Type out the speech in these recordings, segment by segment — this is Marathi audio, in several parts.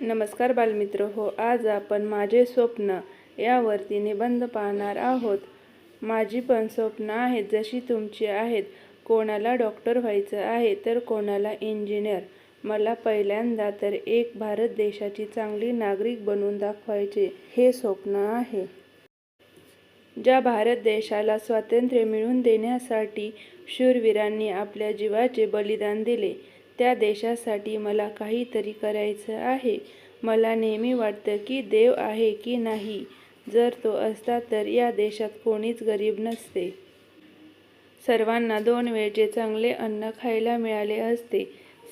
नमस्कार बालमित्र. हो आज आपण माझे स्वप्न यावरती निबंध पाहणार आहोत. माझी पण स्वप्न आहेत जशी तुमची आहेत. कोणाला डॉक्टर व्हायचं आहे तर कोणाला इंजिनियर. मला पहिल्यांदा तर एक भारत देशाची चांगली नागरिक बनून दाखवायचे हे स्वप्न आहे. ज्या भारत देशाला स्वातंत्र्य मिळवून देण्यासाठी शूरवीरांनी आपल्या जीवाचे बलिदान दिले त्या देशासाठी मला काहीतरी करायचं आहे. मला नेहमी वाटतं की देव आहे की नाही. जर तो असता तर या देशात कोणीच गरीब नसते. सर्वांना दोन वेळचे चांगले अन्न खायला मिळाले असते.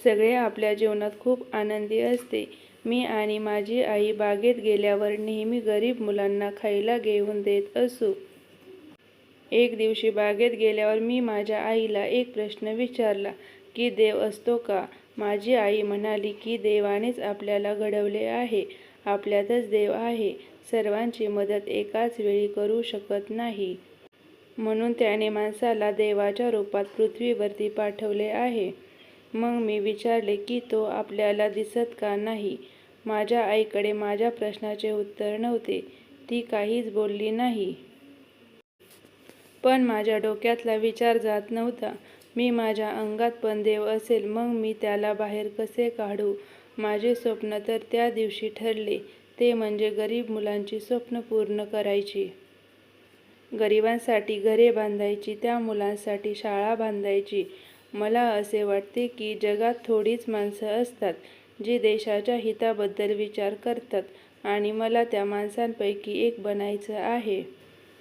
सगळे आपल्या जीवनात खूप आनंदी असते. मी आणि माझी आई बागेत गेल्यावर नेहमी गरीब मुलांना खायला घेऊन देत असू. एक दिवशी बागेत गेल्यावर मी माझ्या आईला एक प्रश्न विचारला की देव असतो का? माझी आई म्हणाली की देवानेच आपल्याला घडवले आहे. आपल्यातच देव आहे. सर्वांची मदत एकाच वेळी करू शकत नाही. म्हणून त्याने माणसाला देवाच्या रूपात पृथ्वीवरती पाठवले आहे. मग मी विचारले की तो आपल्याला दिसत का नाही? माझ्या आईकडे माझ्या प्रश्नाचे उत्तर नव्हते. ती काहीच बोलली नाही. पण माझ्या डोक्यातला विचार जात नव्हता. मी माझ्या अंगात पण देव असेल मग मी त्याला बाहेर कसे काढू? माझे स्वप्न तर त्या दिवशी ठरले ते म्हणजे गरीब मुलांची स्वप्न पूर्ण करायची. गरिबांसाठी घरे बांधायची त्या मुलांसाठी शाळा बांधायची. मला असे वाटते की जगात थोडीच माणसं असतात जी देशाच्या हिताबद्दल विचार करतात आणि मला त्या माणसांपैकी एक बनायचं आहे.